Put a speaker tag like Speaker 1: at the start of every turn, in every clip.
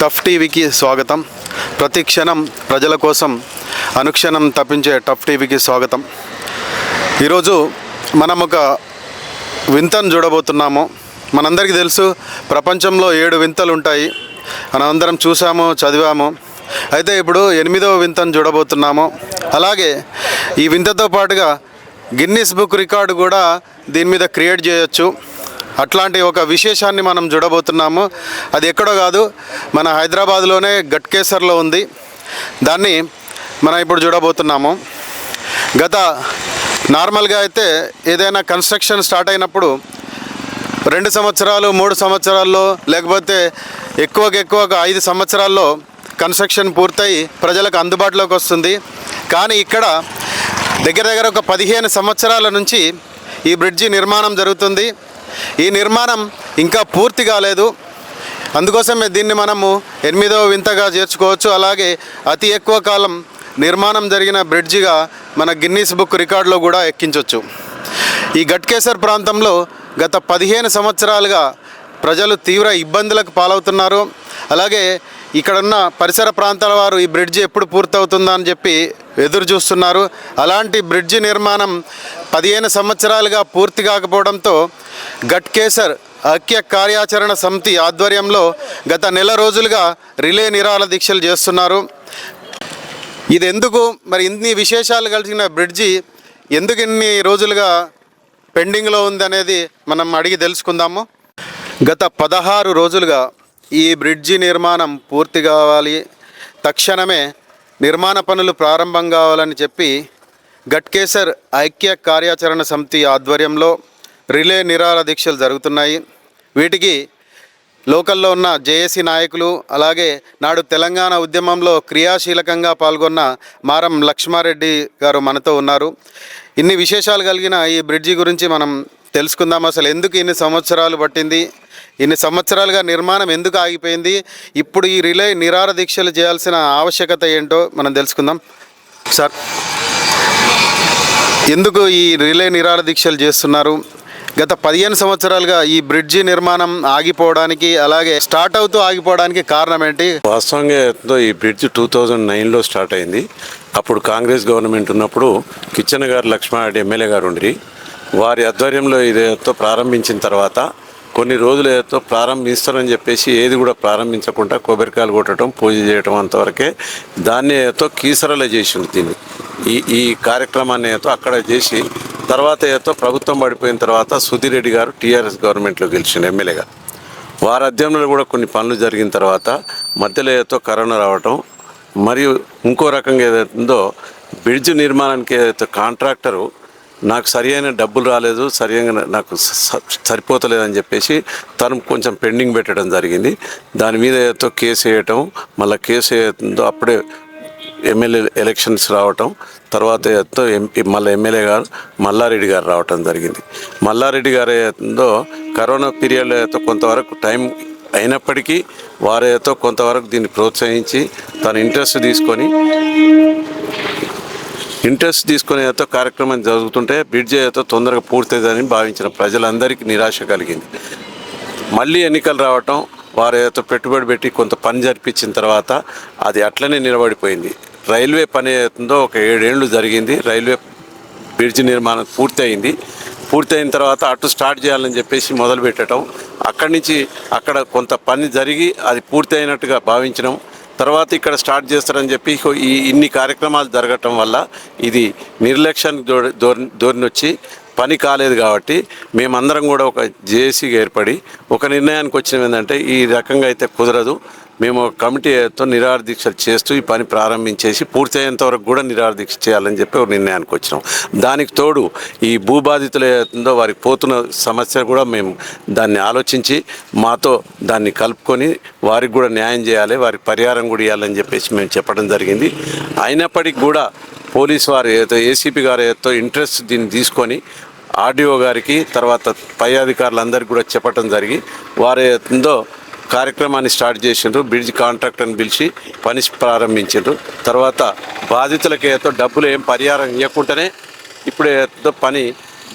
Speaker 1: Tough టీవీకి స్వాగతం. ప్రతి క్షణం ప్రజల కోసం అనుక్షణం తప్పించే టఫ్ టీవీకి స్వాగతం. ఈరోజు మనం ఒక వింతను చూడబోతున్నాము. మనందరికీ తెలుసు ప్రపంచంలో ఏడు వింతలు ఉంటాయి. మనందరం చూసాము చదివాము. అయితే ఇప్పుడు ఎనిమిదవ వింతను చూడబోతున్నాము. అలాగే ఈ వింతతో పాటుగా గిన్నిస్ బుక్ రికార్డు కూడా దీని మీద క్రియేట్ చేయొచ్చు. అట్లాంటి ఒక విశేషాన్ని మనం చూడబోతున్నాము. అది ఎక్కడో కాదు మన హైదరాబాద్లోనే గట్కేసర్లో ఉంది. దాన్ని మనం ఇప్పుడు చూడబోతున్నాము. గత నార్మల్గా అయితే ఏదైనా కన్స్ట్రక్షన్ స్టార్ట్ అయినప్పుడు రెండు సంవత్సరాలు మూడు సంవత్సరాల్లో లేకపోతే ఎక్కువకు ఎక్కువగా ఐదు సంవత్సరాల్లో కన్స్ట్రక్షన్ పూర్తయి ప్రజలకు అందుబాటులోకి వస్తుంది. కానీ ఇక్కడ దగ్గర దగ్గర ఒక పదిహేను సంవత్సరాల నుంచి ఈ బ్రిడ్జి నిర్మాణం జరుగుతుంది. ఈ నిర్మాణం ఇంకా పూర్తి కాలేదు. అందుకోసమే దీన్ని మనము ఎనిమిదవ వింతగా చేర్చుకోవచ్చు. అలాగే అతి ఎక్కువ కాలం నిర్మాణం జరిగిన బ్రిడ్జిగా మన గిన్నీస్ బుక్ రికార్డులో కూడా ఎక్కించవచ్చు ఈ గట్కేసర్ ప్రాంతంలో గత పదిహేను సంవత్సరాలుగా ప్రజలు తీవ్ర ఇబ్బందులకు పాలవుతున్నారు. అలాగే ఇక్కడున్న పరిసర ప్రాంతాల వారు ఈ బ్రిడ్జి ఎప్పుడు పూర్తవుతుందా అని చెప్పి ఎదురు చూస్తున్నారు. అలాంటి బ్రిడ్జి నిర్మాణం పదిహేను సంవత్సరాలుగా పూర్తి కాకపోవడంతో గట్కేసర్ ఐక్య కార్యాచరణ సమితి ఆధ్వర్యంలో గత నెల రోజులుగా రిలే నిరాల దీక్షలు చేస్తున్నారు. ఇది ఎందుకు మరి ఇన్ని విశేషాలు కలిసిన బ్రిడ్జి ఎందుకు ఇన్ని రోజులుగా పెండింగ్లో ఉంది అనేది మనం అడిగి తెలుసుకుందాము. గత పదహారు రోజులుగా ఈ బ్రిడ్జి నిర్మాణం పూర్తి కావాలి. తక్షణమే నిర్మాణ పనులు ప్రారంభం కావాలని చెప్పి గట్కేసర్ ఐక్య కార్యాచరణ సమితి ఆధ్వర్యంలో రిలే నిరాల దీక్షలు జరుగుతున్నాయి. వీటికి లోకల్లో ఉన్న జేఏసీ నాయకులు అలాగే నాడు తెలంగాణ ఉద్యమంలో క్రియాశీలకంగా పాల్గొన్న మారం లక్ష్మారెడ్డి గారు మనతో ఉన్నారు. ఇన్ని విశేషాలు కలిగిన ఈ బ్రిడ్జి గురించి మనం తెలుసుకుందాం. అసలు ఎందుకు ఇన్ని సంవత్సరాలు పట్టింది? ఇన్ని సంవత్సరాలుగా నిర్మాణం ఎందుకు ఆగిపోయింది? ఇప్పుడు ఈ రిలే నిరార దీక్షలు చేయాల్సిన ఆవశ్యకత ఏంటో మనం తెలుసుకుందాం. సార్ ఎందుకు ఈ రిలే నిరార దీక్షలు చేస్తున్నారు? గత పదిహేను సంవత్సరాలుగా ఈ బ్రిడ్జి నిర్మాణం ఆగిపోవడానికి అలాగే స్టార్ట్ అవుతూ ఆగిపోవడానికి కారణం ఏంటి?
Speaker 2: వాస్తవంగా ఈ బ్రిడ్జ్ టూ థౌజండ్ నైన్లో స్టార్ట్ అయింది. అప్పుడు కాంగ్రెస్ గవర్నమెంట్ ఉన్నప్పుడు కిచెన్ గారు లక్ష్మారెడ్డి ఎమ్మెల్యే గారు ఉండి వారి ఆధ్వర్యంలో ఇదేతో ప్రారంభించిన తర్వాత కొన్ని రోజులు ఏదో ప్రారంభిస్తారని చెప్పేసి ఏది కూడా ప్రారంభించకుండా కొబ్బరికాయలు కొట్టడం పూజ చేయడం అంతవరకే దాన్ని ఏదో కీసరలో చేసింది దీన్ని. ఈ ఈ కార్యక్రమాన్ని ఏదో అక్కడ చేసి తర్వాత ఏదో ప్రభుత్వం పడిపోయిన తర్వాత సుధీర్ రెడ్డి గారు టీఆర్ఎస్ గవర్నమెంట్లో గెలిచిన ఎమ్మెల్యేగా. వారి అధ్యయనంలో కూడా కొన్ని పనులు జరిగిన తర్వాత మధ్యలో ఏదో కరోనా రావటం మరియు ఇంకో రకంగా ఏదైతుందో బ్రిడ్జ్ నిర్మాణానికి ఏదైతే కాంట్రాక్టరు నాకు సరి అయిన డబ్బులు రాలేదు సరిగా నాకు స- సరిపోతలేదని చెప్పేసి తను కొంచెం పెండింగ్ పెట్టడం జరిగింది. దాని మీద ఏదో కేసు వేయటం మళ్ళీ కేసు ఏదో అప్పుడే ఎమ్మెల్యే ఎలక్షన్స్ రావటం తర్వాత ఏదో ఎంపీ మళ్ళీ ఎమ్మెల్యే గారు మల్లారెడ్డి గారు రావటం జరిగింది. మల్లారెడ్డి గారు ఏదో కరోనా పీరియడ్లో ఏదో కొంతవరకు టైం అయినప్పటికీ వారేతో కొంతవరకు దీన్ని ప్రోత్సహించి తన ఇంట్రెస్ట్ తీసుకొని ఇంట్రెస్ట్ తీసుకునే కార్యక్రమం జరుగుతుంటే బ్రిడ్జ్ ఏదో తొందరగా పూర్తయిందని భావించిన ప్రజలందరికీ నిరాశ కలిగింది. మళ్ళీ ఎన్నికలు రావటం వారు ఏదో పెట్టుబడి పెట్టి కొంత పని జరిపించిన తర్వాత అది అట్లనే నిలబడిపోయింది. రైల్వే పని అవుతుందో ఒక ఏడేళ్ళు జరిగింది. రైల్వే బ్రిడ్జ్ నిర్మాణం పూర్తయింది. పూర్తయిన తర్వాత అటు స్టార్ట్ చేయాలని చెప్పేసి మొదలు పెట్టడం అక్కడి నుంచి అక్కడ కొంత పని జరిగి అది పూర్తయినట్టుగా భావించడం తర్వాత ఇక్కడ స్టార్ట్ చేస్తారని చెప్పి ఈ ఇన్ని కార్యక్రమాలు జరగటం వల్ల ఇది నిర్లక్ష్యానికి ధోరణి ధోరణి వచ్చి పని కాలేదు కాబట్టి మేమందరం కూడా ఒక జేఏసీగా ఏర్పడి ఒక నిర్ణయానికి వచ్చిన ఏంటంటే ఈ రకంగా అయితే కుదరదు. మేము ఒక కమిటీతో నిరాహార దీక్షలు చేస్తూ ఈ పని ప్రారంభించేసి పూర్తయ్యేంత వరకు కూడా నిరాహార దీక్ష చేయాలని చెప్పి ఒక నిర్ణయానికి వచ్చినాం. దానికి తోడు ఈ భూబాధితులు ఏదో వారికి పోతున్న సమస్య కూడా మేము దాన్ని ఆలోచించి మాతో దాన్ని కలుపుకొని వారికి కూడా న్యాయం చేయాలి వారికి పరిహారం కూడా ఇవ్వాలని చెప్పేసి మేము చెప్పడం జరిగింది. అయినప్పటికీ కూడా పోలీస్ వారు ఏదో ఏసీపీ గారు ఏదో ఇంట్రెస్ట్ దీన్ని తీసుకొని ఆర్డీఓ గారికి తర్వాత పై అధికారులందరికీ కూడా చెప్పడం జరిగి వారు ఏందో కార్యక్రమాన్ని స్టార్ట్ చేసిండ్రు బ్రిడ్జ్ కాంట్రాక్టర్ని పిలిచి పని ప్రారంభించిండ్రు. తర్వాత బాధితులకి ఏదో డబ్బులు ఏం పరిహారం ఇవ్వకుండానే ఇప్పుడు ఏదో పని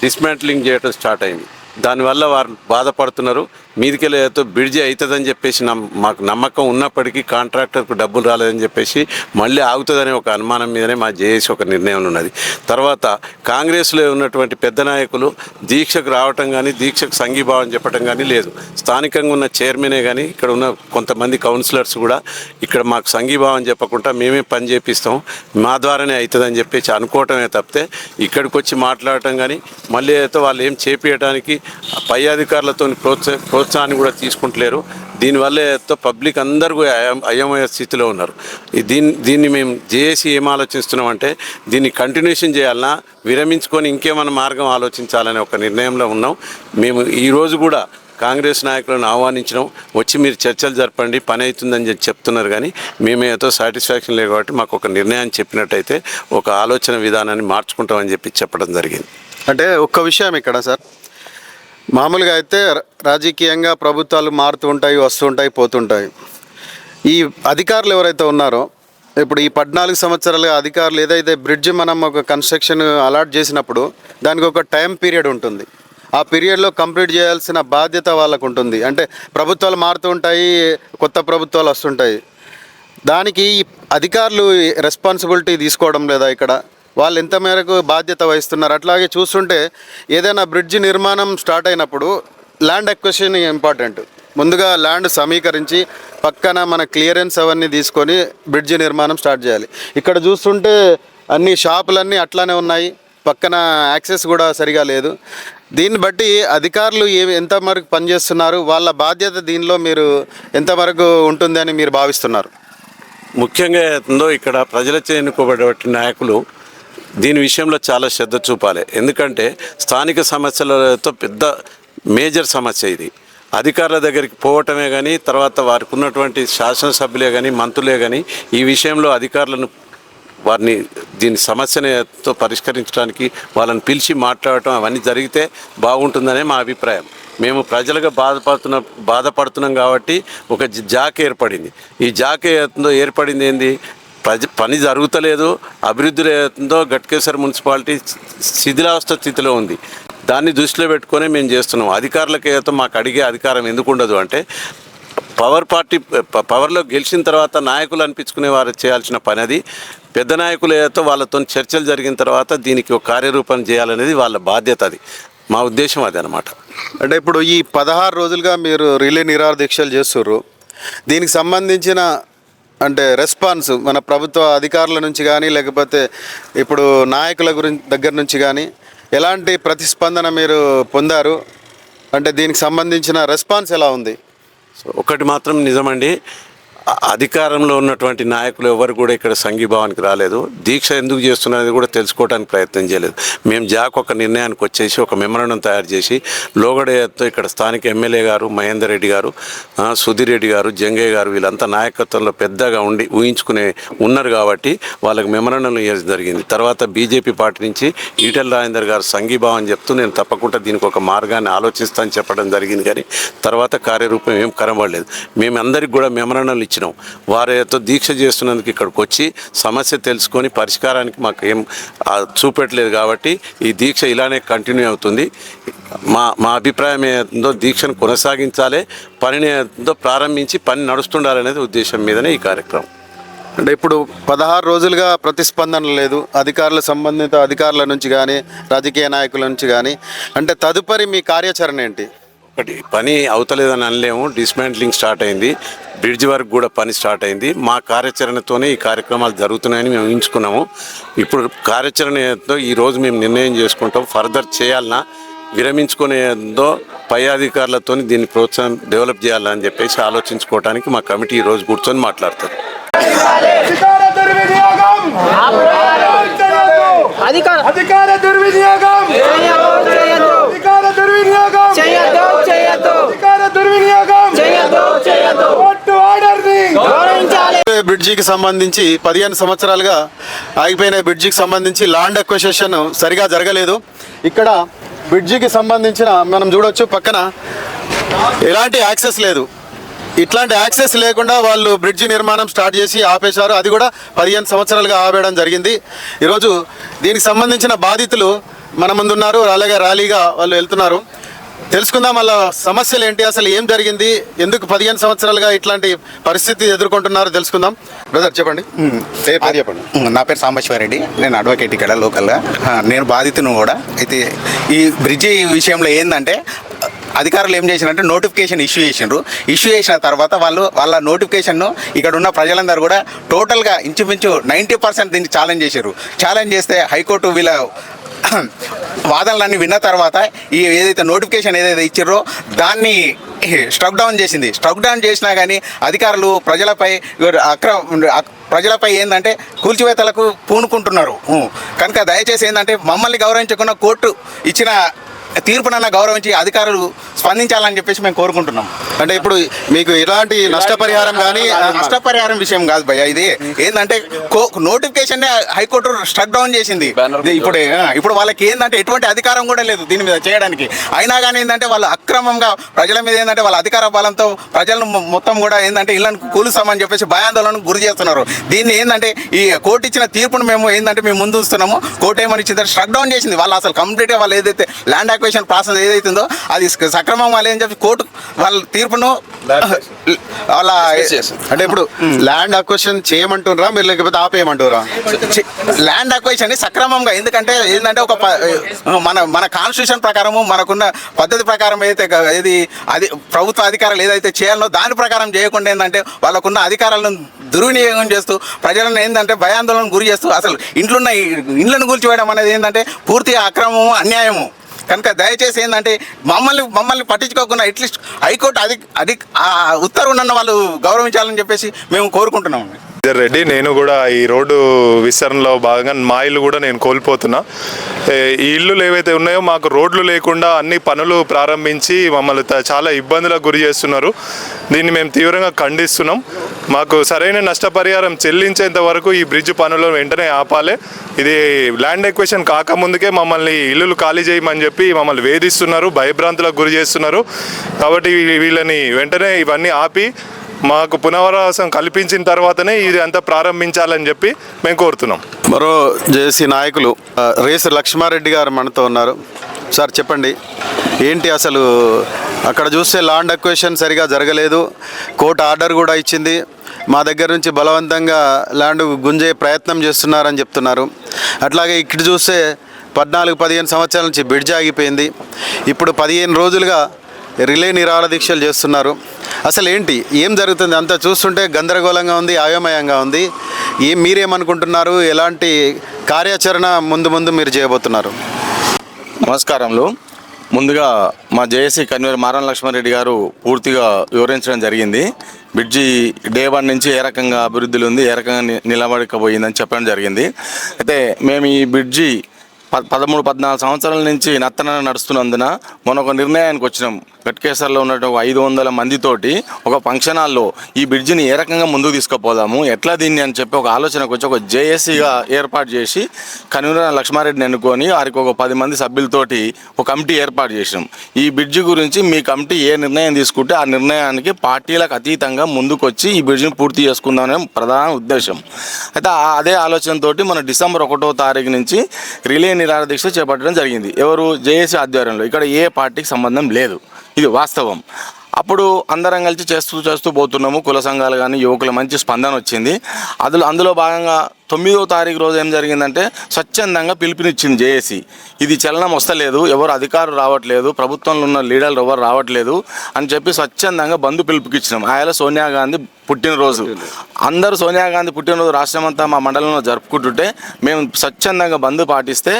Speaker 2: డిస్మాంట్లింగ్ చేయడం స్టార్ట్ అయింది. దానివల్ల వారు బాధపడుతున్నారు. మీదికెళ్ళి ఏదో బ్రిడ్జి అవుతుందని చెప్పేసి నమ్- మాకు నమ్మకం ఉన్నప్పటికీ కాంట్రాక్టర్కు డబ్బులు రాలేదని చెప్పేసి మళ్ళీ ఆగుతుందనే ఒక అనుమానం మీదనే మా జేఏసీ ఒక నిర్ణయం ఉన్నది. తర్వాత కాంగ్రెస్లో ఉన్నటువంటి పెద్ద నాయకులు దీక్షకు రావటం కానీ దీక్షకు సంఘీభావం చెప్పడం కానీ లేదు. స్థానికంగా ఉన్న చైర్మనే కానీ ఇక్కడ ఉన్న కొంతమంది కౌన్సిలర్స్ కూడా ఇక్కడ మాకు సంఘీభావం చెప్పకుండా మేమే పని చేపిస్తాం. మా ద్వారానే అవుతుందని చెప్పేసి అనుకోవటమే తప్పితే ఇక్కడికి వచ్చి మాట్లాడటం కానీ మళ్ళీ అయితే వాళ్ళు ఏం చేపించడానికి పై అధికారులతో ప్రోత్సాహ ప్రోత్సాహాన్ని కూడా తీసుకుంటలేరు. దీనివల్ల పబ్లిక్ అందరూ కూడా అయోమయ స్థితిలో ఉన్నారు. దీన్ని దీన్ని మేము జేఏసీ ఏం ఆలోచిస్తున్నామంటే దీన్ని కంటిన్యూషన్ చేయాలన్నా విరమించుకొని ఇంకేమైనా మార్గం ఆలోచించాలనే ఒక నిర్ణయంలో ఉన్నాం. మేము ఈరోజు కూడా కాంగ్రెస్ నాయకులను ఆహ్వానించడం వచ్చి మీరు చర్చలు జరపండి పని అవుతుందని చెప్పి చెప్తున్నారు కానీ మేమేతో సాటిస్ఫాక్షన్ లేదు కాబట్టి మాకు ఒక నిర్ణయాన్ని చెప్పినట్టయితే ఒక ఆలోచన విధానాన్ని మార్చుకుంటామని చెప్పి చెప్పడం జరిగింది.
Speaker 1: అంటే ఒక్క విషయం ఇక్కడ సార్. మామూలుగా అయితే రాజకీయంగా ప్రభుత్వాలు మారుతూ ఉంటాయి వస్తుంటాయి పోతుంటాయి. ఈ అధికారులు ఎవరైతే ఉన్నారో ఇప్పుడు ఈ పద్నాలుగు సంవత్సరాలుగా అధికారులు ఏదైతే బ్రిడ్జ్ మనం ఒక కన్స్ట్రక్షన్ అలాట్ చేసినప్పుడు దానికి ఒక టైం పీరియడ్ ఉంటుంది. ఆ పీరియడ్లో కంప్లీట్ చేయాల్సిన బాధ్యత వాళ్ళకు ఉంటుంది. అంటే ప్రభుత్వాలు మారుతూ ఉంటాయి కొత్త ప్రభుత్వాలు వస్తుంటాయి. దానికి అధికారులు రెస్పాన్సిబిలిటీ తీసుకోవడం లేదా ఇక్కడ వాళ్ళు ఎంత మేరకు బాధ్యత వహిస్తున్నారు. అట్లాగే చూస్తుంటే ఏదైనా బ్రిడ్జ్ నిర్మాణం స్టార్ట్ అయినప్పుడు ల్యాండ్ ఎక్వెషన్ ఇంపార్టెంట్. ముందుగా ల్యాండ్ సమీకరించి పక్కన మన క్లియరెన్స్ అవన్నీ తీసుకొని బ్రిడ్జ్ నిర్మాణం స్టార్ట్ చేయాలి. ఇక్కడ చూస్తుంటే అన్ని షాపులన్నీ అట్లానే ఉన్నాయి. పక్కన యాక్సెస్ కూడా సరిగా లేదు. దీన్ని బట్టి అధికారులు ఏ ఎంతవరకు పనిచేస్తున్నారు వాళ్ళ బాధ్యత దీనిలో మీరు ఎంతవరకు ఉంటుంది అని మీరు భావిస్తున్నారు?
Speaker 2: ముఖ్యంగా ఏందో ఇక్కడ ప్రజల ఎన్నుకోబడే నాయకులు దీని విషయంలో చాలా శ్రద్ధ చూపాలి. ఎందుకంటే స్థానిక సమస్యలతో పెద్ద మేజర్ సమస్య ఇది. అధికారుల దగ్గరికి పోవటమే కానీ తర్వాత వారికి ఉన్నటువంటి శాసనసభ్యులే కానీ మంత్రులే కానీ ఈ విషయంలో అధికారులను వారిని దీని సమస్యతో పరిష్కరించడానికి వాళ్ళని పిలిచి మాట్లాడటం అవన్నీ జరిగితే బాగుంటుందనే మా అభిప్రాయం. మేము ప్రజలుగా బాధపడుతున్న బాధపడుతున్నాం కాబట్టి ఒక జాక్ ఏర్పడింది. ఈ జాక్ ఏదో ఏర్పడింది ఏంది? పని జరుగుతలేదు అభివృద్ధిలో ఏదో గట్కేశ్వర మున్సిపాలిటీ శిథిలావస్థ స్థితిలో ఉంది. దాన్ని దృష్టిలో పెట్టుకొని మేము చేస్తున్నాం. అధికారులకు ఏదో మాకు అడిగే అధికారం ఎందుకు ఉండదు అంటే పవర్ పార్టీ పవర్లో గెలిచిన తర్వాత నాయకులు అనిపించుకునే వారు చేయాల్సిన పని అది పెద్ద నాయకులు ఏదో వాళ్ళతో చర్చలు జరిగిన తర్వాత దీనికి ఒక కార్యరూపం చేయాలనేది వాళ్ళ బాధ్యత అది. మా ఉద్దేశం అది అనమాట
Speaker 1: అంటే ఇప్పుడు ఈ పదహారు రోజులుగా మీరు రిలే నిరాహార దీక్షలు చేస్తుర్రు. దీనికి సంబంధించిన అంటే రెస్పాన్స్ మన ప్రభుత్వ అధికారుల నుంచి కానీ లేకపోతే ఇప్పుడు నాయకుల గురించి దగ్గర నుంచి కానీ ఎలాంటి ప్రతిస్పందన మీరు పొందారు? అంటే దీనికి సంబంధించిన రెస్పాన్స్ ఎలా ఉంది?
Speaker 2: సో ఒకటి మాత్రం నిజమండి. అధికారంలో ఉన్నటువంటి నాయకులు ఎవరు కూడా ఇక్కడ సంఘీభావానికి రాలేదు. దీక్ష ఎందుకు చేస్తున్నది కూడా తెలుసుకోవడానికి ప్రయత్నం చేయలేదు. మేము జాక్ ఒక నిర్ణయానికి వచ్చేసి ఒక మెమరణం తయారు చేసి లోగడేతో ఇక్కడ స్థానిక ఎమ్మెల్యే గారు మహేందర్ రెడ్డి గారు సుధీర్ రెడ్డి గారు జంగయ్య గారు వీళ్ళంతా నాయకత్వంలో పెద్దగా ఉండి ఊహించుకునే ఉన్నారు కాబట్టి వాళ్ళకి మెమరణం ఇవ్వడం జరిగింది. తర్వాత బీజేపీ పార్టీ నుంచి ఈటెల రాజేందర్ గారు సంఘీభావం చెప్తూ నేను తప్పకుండా దీనికి ఒక మార్గాన్ని ఆలోచిస్తానని చెప్పడం జరిగింది కానీ తర్వాత కార్యరూపం ఏం కనబడలేదు. మేమందరికి కూడా మెమరణలు ఇచ్చినాం వారితో దీక్ష చేస్తున్నందుకు ఇక్కడికి వచ్చి సమస్య తెలుసుకొని పరిష్కారానికి మాకు ఏం చూపెట్టలేదు కాబట్టి ఈ దీక్ష ఇలానే కంటిన్యూ అవుతుంది. మా మా అభిప్రాయం ఏందో దీక్షను కొనసాగించాలి పనిని ఏందో ప్రారంభించి పని నడుస్తుండాలనేది ఉద్దేశం మీదనే ఈ కార్యక్రమం.
Speaker 1: అంటే ఇప్పుడు పదహారు రోజులుగా ప్రతిస్పందన లేదు. అధికారుల సంబంధిత అధికారుల నుంచి కానీ రాజకీయ నాయకుల నుంచి కానీ అంటే తదుపరి మీ కార్యాచరణ ఏంటి?
Speaker 2: ఒకటి. పని అవుతలేదని అనలేము. డిస్మాంట్లింగ్ స్టార్ట్ అయింది. బ్రిడ్జ్ వరకు కూడా పని స్టార్ట్ అయింది. మా కార్యాచరణతోనే ఈ కార్యక్రమాలు జరుగుతున్నాయని మేము ఊహించుకున్నాము. ఇప్పుడు కార్యాచరణ ఏందో ఈ రోజు మేము నిర్ణయం చేసుకుంటాం. ఫర్దర్ చేయాలన్నా విరమించుకునేదో పై అధికారులతో దీన్ని ప్రోత్సాహం డెవలప్ చేయాలని చెప్పేసి ఆలోచించుకోవడానికి మా కమిటీ ఈ రోజు కూర్చొని మాట్లాడుతుంది.
Speaker 3: అధికార దుర్వినియోగం చేయొద్దు.
Speaker 4: అధికార
Speaker 3: అధికార దుర్వినియోగం
Speaker 4: చేయొద్దు చేయొద్దు
Speaker 3: అధికార దుర్వినియోగం
Speaker 4: చేయొద్దు చేయొద్దు
Speaker 3: అధికార దుర్వినియోగం
Speaker 4: చేయొద్దు చేయొద్దు
Speaker 3: కోర్టు ఆర్డర్ని
Speaker 4: గౌరవించాలి
Speaker 1: బ్రిడ్జికి సంబంధించి పదిహేను సంవత్సరాలుగా ఆగిపోయిన బ్రిడ్జికి సంబంధించి ల్యాండ్ అక్వసేషన్ సరిగా జరగలేదు. ఇక్కడ బ్రిడ్జికి సంబంధించిన మనం చూడొచ్చు పక్కన ఎలాంటి యాక్సెస్ లేదు. ఇట్లాంటి యాక్సెస్ లేకుండా వాళ్ళు బ్రిడ్జి నిర్మాణం స్టార్ట్ చేసి ఆపేశారు. అది కూడా పదిహేను సంవత్సరాలుగా ఆపేయడం జరిగింది. ఈరోజు దీనికి సంబంధించిన బాధితులు మన ముందున్నారు అలాగే ర్యాలీగా వాళ్ళు వెళ్తున్నారు. తెలుసుకుందాం వాళ్ళ సమస్యలు ఏంటి? అసలు ఏం జరిగింది? ఎందుకు పదిహేను సంవత్సరాలుగా ఇట్లాంటి పరిస్థితి ఎదుర్కొంటున్నారో? తెలుసుకుందాం. బ్రదర్ చెప్పండి. పేరు చెప్పండి.
Speaker 5: నా పేరు సాంబశివారెడ్డి నేను అడ్వకేట్ ఇక్కడ లోకల్గా నేను బాధితును కూడా. అయితే ఈ బ్రిడ్జి విషయంలో ఏంటంటే అధికారులు ఏం చేసినారంటే నోటిఫికేషన్ ఇష్యూ చేసిండ్రు ఇష్యూ చేసిన తర్వాత వాళ్ళు వాళ్ళ నోటిఫికేషన్ను ఇక్కడ ఉన్న ప్రజలందరూ కూడా టోటల్గా ఇంచుమించు నైంటీ పర్సెంట్ దీన్ని ఛాలెంజ్ చేశారు ఛాలెంజ్ చేస్తే హైకోర్టు వీళ్ళ వాదనలన్నీ విన్న తర్వాత ఈ ఏదైతే నోటిఫికేషన్ ఏదైతే ఇచ్చారో దాన్ని స్ట్రక్ డౌన్ చేసింది. స్ట్రక్ డౌన్ చేసినా కానీ అధికారులు ప్రజలపై అక్రమ ప్రజలపై ఏంటంటే కూల్చివేతలకు పూనుకుంటున్నారు. కనుక దయచేసి ఏంటంటే మమ్మల్ని గౌరవించకుండా కోర్టు ఇచ్చిన తీర్పునన్నా గౌరవించి అధికారులు స్పందించాలని చెప్పేసి మేము కోరుకుంటున్నాం.
Speaker 1: అంటే ఇప్పుడు మీకు ఎలాంటి నష్టపరిహారం కానీ
Speaker 5: నష్టపరిహారం విషయం కాదు భయ్య ఇది ఏంటంటే నోటిఫికేషన్ హైకోర్టు స్ట్రక్ డౌన్ చేసింది. ఇప్పుడు ఇప్పుడు వాళ్ళకి ఏంటంటే ఎటువంటి అధికారం కూడా లేదు దీని మీద చేయడానికి. అయినా కానీ ఏంటంటే వాళ్ళు అక్రమంగా ప్రజల మీద ఏంటంటే వాళ్ళ అధికార బలంతో ప్రజలను మొత్తం కూడా ఏంటంటే ఇళ్ళను కూలుస్తామని చెప్పేసి భయాందోళనకు గురి చేస్తున్నారు. దీన్ని ఏంటంటే ఈ కోర్టు ఇచ్చిన తీర్పును మేము ఏంటంటే మేము ముందు కోర్టు ఏమని ఇచ్చిందంటే స్ట్రక్ డౌన్ చేసింది. వాళ్ళు అసలు కంప్లీట్గా వాళ్ళు ఏదైతే ల్యాండ్ అక్వేషన్ ప్రాసెస్ ఏదైతుందో అది సక్రమం వాళ్ళు ఏం చెప్పి కోర్టు వాళ్ళ తీర్పును వాళ్ళ
Speaker 1: అంటే ఇప్పుడు ల్యాండ్ అక్వషన్ చేయమంటున్నారా మీరు లేకపోతే ఆపేయమంటురా
Speaker 5: ల్యాండ్ అక్వైషన్ సక్రమంగా ఎందుకంటే ఏంటంటే ఒక ప- మన మన కాన్స్టిట్యూషన్ ప్రకారము మనకున్న పద్ధతి ప్రకారం ఏదైతే ఏది అది ప్రభుత్వ అధికారులు ఏదైతే చేయాలో దాని ప్రకారం చేయకుండా ఏంటంటే వాళ్ళకున్న అధికారాలను దుర్వినియోగం చేస్తూ ప్రజలను ఏంటంటే భయాందోళన గురి చేస్తూ అసలు ఇంట్లున్న ఇండ్లను కూల్చివేయడం అనేది ఏంటంటే పూర్తిగా అక్రమము అన్యాయము. కనుక దయచేసి ఏంటంటే మమ్మల్ని మమ్మల్ని పట్టించుకోకుండా అట్లీస్ట్ హైకోర్టు అది అది ఉత్తర్వునన్న వాళ్ళు గౌరవించాలని చెప్పేసి మేము కోరుకుంటున్నాము
Speaker 6: ఇద్దరు రెడ్డి నేను కూడా ఈ రోడ్డు విస్తరణలో భాగంగా మా ఇల్లు కూడా నేను కోల్పోతున్నా. ఈ ఇల్లులు ఏవైతే ఉన్నాయో మాకు రోడ్లు లేకుండా అన్ని పనులు ప్రారంభించి మమ్మల్ని చాలా ఇబ్బందులకు గురి చేస్తున్నారు. దీన్ని మేము తీవ్రంగా ఖండిస్తున్నాం. మాకు సరైన నష్టపరిహారం చెల్లించేంత వరకు ఈ బ్రిడ్జ్ పనులు వెంటనే ఆపాలి. ఇది ల్యాండ్ ఎక్వేషన్ కాకముందుకే మమ్మల్ని ఇల్లులు ఖాళీ చేయమని చెప్పి మమ్మల్ని వేధిస్తున్నారు భయభ్రాంతులకు గురి చేస్తున్నారు. కాబట్టి వీళ్ళని వెంటనే ఇవన్నీ ఆపి మాకు పునరావాసం కల్పించిన తర్వాతనే ఇది అంతా ప్రారంభించాలని చెప్పి మేము కోరుతున్నాం.
Speaker 1: మరో జేసీ నాయకులు రేసు లక్ష్మారెడ్డి గారు మనతో ఉన్నారు. సార్ చెప్పండి ఏంటి అసలు అక్కడ చూస్తే ల్యాండ్ అక్వేషన్ సరిగా జరగలేదు కోర్టు ఆర్డర్ కూడా ఇచ్చింది మా దగ్గర నుంచి బలవంతంగా ల్యాండ్ గుంజే ప్రయత్నం చేస్తున్నారని చెప్తున్నారు. అట్లాగే ఇక్కడ చూస్తే పద్నాలుగు పదిహేను సంవత్సరాల నుంచి బ్రిడ్జ్ ఆగిపోయింది. ఇప్పుడు పదిహేను రోజులుగా రిలే నిరాహార దీక్షలు చేస్తున్నారు. అసలు ఏంటి? ఏం జరుగుతుంది? అంతా చూస్తుంటే గందరగోళంగా ఉంది అయోమయంగా ఉంది. ఏం మీరేమనుకుంటున్నారు? ఎలాంటి కార్యాచరణ ముందు ముందు మీరు చేయబోతున్నారు?
Speaker 7: నమస్కారములు. ముందుగా మా జేఏసీ కన్వీనర్ మారం లక్ష్మారెడ్డి గారు పూర్తిగా వివరించడం జరిగింది. బ్రిడ్జి డే వన్ నుంచి ఏ రకంగా అభివృద్ధిలో ఉంది ఏ రకంగా నిలబడకపోయిందని చెప్పడం జరిగింది. అయితే మేము ఈ బ్రిడ్జి పదమూడు పద్నాలుగు సంవత్సరాల నుంచి నత్తన నడుస్తున్నందున మనం ఒక నిర్ణయానికి వచ్చినాం. గట్కేశ్వర్లో ఉన్నట్టు ఐదు వందల మందితోటి ఒక ఫంక్షన్ హాల్లో ఈ బ్రిడ్జిని ఏ రకంగా ముందుకు తీసుకుపోదాము ఎట్లా దీన్ని అని చెప్పి ఒక ఆలోచనకు వచ్చి ఒక జేఏసీగా ఏర్పాటు చేసి కన్వీనర్ లక్ష్మారెడ్డిని ఎన్నుకొని వారికి ఒక పది మంది సభ్యులతోటి ఒక కమిటీ ఏర్పాటు చేసినాం. ఈ బ్రిడ్జి గురించి మీ కమిటీ ఏ నిర్ణయం తీసుకుంటే ఆ నిర్ణయానికి పార్టీలకు అతీతంగా ముందుకొచ్చి ఈ బ్రిడ్జిని పూర్తి చేసుకుందామనే ప్రధాన ఉద్దేశం. అయితే అదే ఆలోచనతోటి మన డిసెంబర్ ఒకటో తారీఖు నుంచి రిలే నిరాహార దీక్ష చేపట్టడం జరిగింది. ఎవరు జేఏసీ ఆధ్వర్యంలో ఇక్కడ ఏ పార్టీకి సంబంధం లేదు. ఇది వాస్తవం. అప్పుడు అందరం కలిసి చేస్తూ చేస్తూ పోతున్నాము. కుల సంఘాలు కానీ యువకుల మంచి స్పందన వచ్చింది. అందులో అందులో భాగంగా తొమ్మిదో తారీఖు రోజు ఏం జరిగిందంటే స్వచ్ఛందంగా పిలుపునిచ్చింది జేఏసీ. ఇది చలనం వస్తలేదు ఎవరు అధికారులు రావట్లేదు ప్రభుత్వంలో ఉన్న లీడర్లు ఎవరు రావట్లేదు అని చెప్పి స్వచ్ఛందంగా బంధు పిలుపుకిచ్చినాం. ఆయన సోనియా గాంధీ పుట్టినరోజు. అందరూ సోనియా గాంధీ పుట్టినరోజు రాష్ట్రమంతా మా మండలంలో జరుపుకుంటుంటే మేము స్వచ్ఛందంగా బంధు పాటిస్తే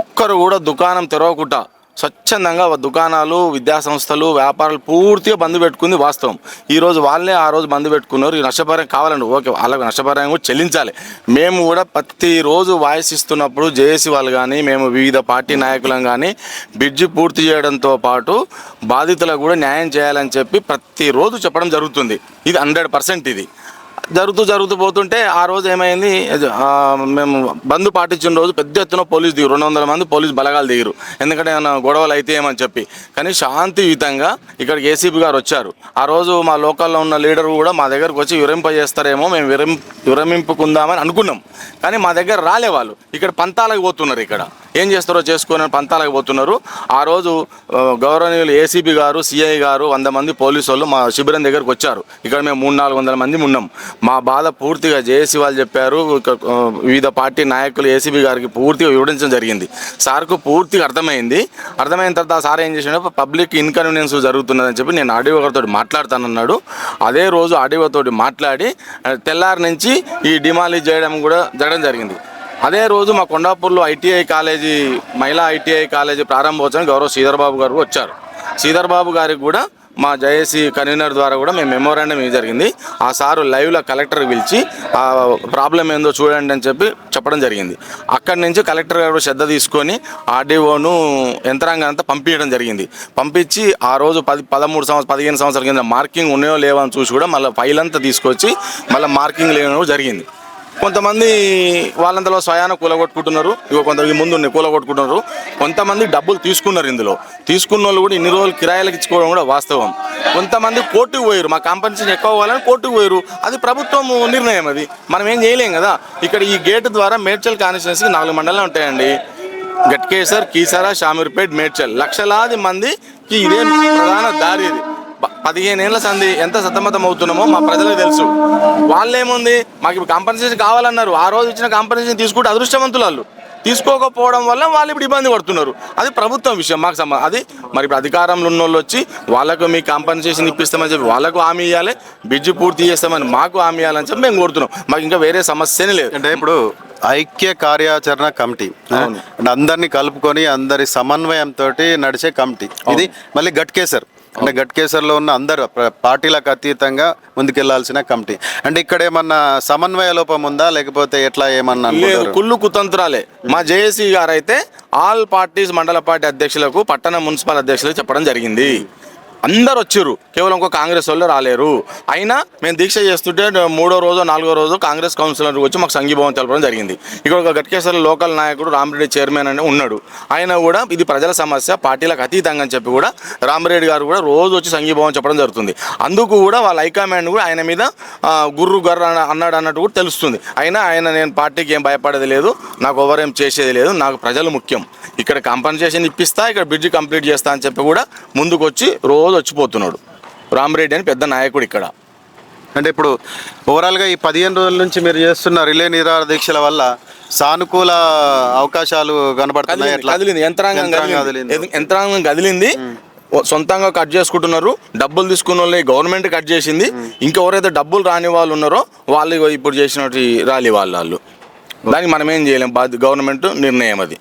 Speaker 7: ఒక్కరు కూడా దుకాణం తెరవకుండా స్వచ్ఛందంగా దుకాణాలు విద్యాసంస్థలు వ్యాపారాలు పూర్తిగా బంద్ పెట్టుకుంది వాస్తవం. ఈరోజు వాళ్ళే ఆ రోజు బంద్ పెట్టుకున్నారు. ఈ నష్టపరిహారం కావాలండి. ఓకే వాళ్ళకి నష్టపరిహారం కూడా చెల్లించాలి. మేము కూడా ప్రతిరోజు వాయిస్ ఇస్తున్నప్పుడు జేఏసీ వాళ్ళు కానీ మేము వివిధ పార్టీ నాయకులం కానీ బ్రిడ్జి పూర్తి చేయడంతో పాటు బాధితులకు కూడా న్యాయం చేయాలని చెప్పి ప్రతిరోజు చెప్పడం జరుగుతుంది. ఇది హండ్రెడ్ పర్సెంట్ ఇది. జరుగుతూ జరుగుతూ పోతుంటే ఆ రోజు ఏమైంది? మేము బంద్ పాటించిన రోజు పెద్ద ఎత్తున పోలీస్ దిగురు. రెండు వందల మంది పోలీస్ బలగాలు దిగురు. ఎందుకంటే ఏమైనా గొడవలు అయితే ఏమని చెప్పి. కానీ శాంతియుతంగా ఇక్కడికి ఏసీపీ గారు వచ్చారు. ఆ రోజు మా లోకల్లో ఉన్న లీడర్ కూడా మా దగ్గరకు వచ్చి విరింపజేస్తారేమో మేము విరం విరమింపుకుందామని అనుకున్నాం. కానీ మా దగ్గర రాలే వాళ్ళు. ఇక్కడ పంతాలకు పోతున్నారు ఇక్కడ. ఏం చేస్తారో చేసుకుని పంతాలకు పోతున్నారు. ఆ రోజు గౌరవనీయులు ఏసీబీ గారు సిఐ గారు వంద మంది పోలీసు వాళ్ళు మా శిబిరం దగ్గరకు వచ్చారు. ఇక్కడ మేము మూడు నాలుగు వందల మంది ఉన్నాం. మా బాధ పూర్తిగా జేఏసీ వాళ్ళు చెప్పారు. వివిధ పార్టీ నాయకులు ఏసీబీ గారికి పూర్తిగా వివరించడం జరిగింది. సార్కు పూర్తిగా అర్థమైంది. అర్థమైన తర్వాత ఆ సార్ ఏం చేసాడు పబ్లిక్ ఇన్కన్వీనియన్స్ జరుగుతున్నదని చెప్పి నేను ఆడియో గారితో మాట్లాడతానన్నాడు. అదే రోజు ఆడియో మాట్లాడి తెల్లారి నుంచి ఈ డిమాలిజ్ చేయడం కూడా జరగడం జరిగింది. అదే రోజు మా కొండాపూర్లో ఐటీఐ కాలేజీ మహిళా ఐటీఐ కాలేజీ ప్రారంభోత్సవం గౌరవ శ్రీధర్బాబు గారు వచ్చారు. శ్రీధర్బాబు గారికి కూడా మా జేఏసీ కన్వీనర్ ద్వారా కూడా మేము మెమోరాండం ఇది జరిగింది. ఆ సారు లైవ్లో కలెక్టర్ పిలిచి ఆ ప్రాబ్లం ఏందో చూడండి అని చెప్పి చెప్పడం జరిగింది. అక్కడి నుంచి కలెక్టర్ గారు శ్రద్ధ తీసుకొని ఆర్డీఓను యంత్రాంగం అంతా పంపించడం జరిగింది. పంపించి ఆ రోజు పది పదమూడు సంవత్సరం పదిహేను సంవత్సరాల కింద మార్కింగ్ ఉన్నాయో లేవో అని చూసి కూడా మళ్ళీ ఫైల్ అంతా తీసుకొచ్చి మళ్ళీ మార్కింగ్ లేవడం జరిగింది. కొంతమంది వాళ్ళంతలో స్వయాన కూలగొట్టుకుంటున్నారు. ఇగో కొంత ముందు కూలగొట్టుకుంటున్నారు. కొంతమంది డబ్బులు తీసుకున్నారు ఇందులో. తీసుకున్న వాళ్ళు కూడా ఇన్ని రోజులు కిరాయిలకు ఇచ్చుకోవడం కూడా వాస్తవం. కొంతమంది కోర్టుకు పోయారు. మా కాంపెన్సేషన్ ఎక్కువ అవ్వాలని కోర్టుకు పోయారు. అది ప్రభుత్వం నిర్ణయం అది. మనం ఏం చేయలేం కదా. ఇక్కడ ఈ గేట్ ద్వారా మేడ్చల్ కాన్స్టిట్యున్సీకి నాలుగు మండలాలు ఉంటాయండి. గట్కేసర్ కీసరా షామీర్పేట్ మేడ్చల్. లక్షలాది మందికి ఇదే ప్రధాన దారి ఇది. పదిహేను ఏళ్ళ సంది ఎంత సతమతం అవుతున్నామో మా ప్రజలకు తెలుసు. వాళ్ళేముంది? మాకు ఇప్పుడు కాంపన్సేషన్ కావాలన్నారు. ఆ రోజు ఇచ్చిన కాంపన్సేషన్ తీసుకుంటే అదృష్టవంతులు వాళ్ళు తీసుకోకపోవడం వల్ల వాళ్ళు ఇప్పుడు ఇబ్బంది పడుతున్నారు. అది ప్రభుత్వం విషయం మాకు సంబంధం. అది మరి ఇప్పుడు అధికారంలో ఉన్న వాళ్ళు వచ్చి వాళ్ళకు మీ కాంపన్సేషన్ ఇప్పిస్తామని చెప్పి వాళ్ళకు హామీ ఇవ్వాలి బ్రిడ్జ్ పూర్తి చేస్తామని మాకు హామీ ఇవ్వాలని చెప్పి మేము కోరుతున్నాం. మాకు ఇంకా వేరే సమస్యనే లేదు.
Speaker 1: అంటే ఇప్పుడు ఐక్య కార్యాచరణ కమిటీ అందరినీ కలుపుకొని అందరి సమన్వయంతో నడిచే కమిటీ. ఇది మళ్ళీ గట్కేసర్. అంటే గట్కేసర్లో ఉన్న అందరు ప్ర- పార్టీలకు అతీతంగా ముందుకెళ్ళాల్సిన కమిటీ. అంటే ఇక్కడ ఏమన్నా సమన్వయ లోపం ఉందా? లేకపోతే ఎట్లా ఏమన్నా?
Speaker 7: కుళ్ళు కుతంత్రాలే. మా జేఏసీ గారు అయితే ఆల్ పార్టీస్ మండల పార్టీ అధ్యక్షులకు పట్టణ మున్సిపల్ అధ్యక్షులకు చెప్పడం జరిగింది. అందరు వచ్చారు కేవలం ఒక కాంగ్రెస్ వాళ్ళు రాలేరు. అయినా మేము దీక్ష చేస్తుంటే మూడో రోజు నాలుగో రోజు కాంగ్రెస్ కౌన్సిలర్ వచ్చి మాకు సంఘీభావం తెలపడం జరిగింది. ఇక్కడ ఒక గట్కేశ్వర లోకల్ నాయకుడు రామరెడ్డి చైర్మన్ అని ఉన్నాడు. ఆయన కూడా ఇది ప్రజల సమస్య పార్టీలకు అతీతంగా అని చెప్పి కూడా రామరెడ్డి గారు కూడా రోజు వచ్చి సంఘీభావం చెప్పడం జరుగుతుంది. అందుకు కూడా వాళ్ళ హైకమాండ్ కూడా ఆయన మీద గుర్రు గర్ర అన్నాడు అన్నట్టు కూడా తెలుస్తుంది. అయినా ఆయన నేను పార్టీకి ఏం భయపడేది లేదు నాకు ఎవరేం చేసేది లేదు నాకు ప్రజలు ముఖ్యం. ఇక్కడ కాంపన్సేషన్ ఇప్పిస్తా ఇక్కడ బ్రిడ్జ్ కంప్లీట్ చేస్తా అని చెప్పి కూడా ముందుకు వచ్చి రోజు వచ్చిపోతున్నాడు రామిరెడ్డి అని పెద్ద నాయకుడు ఇక్కడ.
Speaker 1: అంటే ఇప్పుడు ఓవరాల్గా ఈ పదిహేను రోజుల నుంచి మీరు చేస్తున్న రిలే నిరాహార దీక్షల వల్ల సానుకూల అవకాశాలు కనబడుతున్నాయి
Speaker 7: కదిలింది, యంత్రాంగం
Speaker 1: యంత్రాంగం
Speaker 7: కదిలింది. యంత్రాంగం కదిలింది. సొంతంగా కట్ చేసుకుంటున్నారు. డబ్బులు తీసుకున్న వాళ్ళని గవర్నమెంట్ కట్ చేసింది. ఇంకెవరైతే డబ్బులు రాని వాళ్ళు ఉన్నారో వాళ్ళు ఇప్పుడు చేసినట్టు రాలి వాళ్ళు వాళ్ళు. దానికి మనం ఏం చేయలేం. బాధ్య గవర్నమెంట్ నిర్ణయం అది.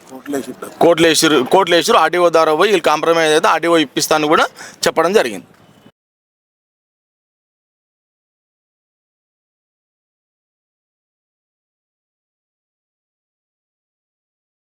Speaker 7: కోట్లేసారు కోట్లేసారు ఆర్డీఓ ద్వారా పోయి వీళ్ళు కాంప్రమైజ్ అయితే ఆర్డీఓ ఇప్పిస్తాను కూడా చెప్పడం జరిగింది.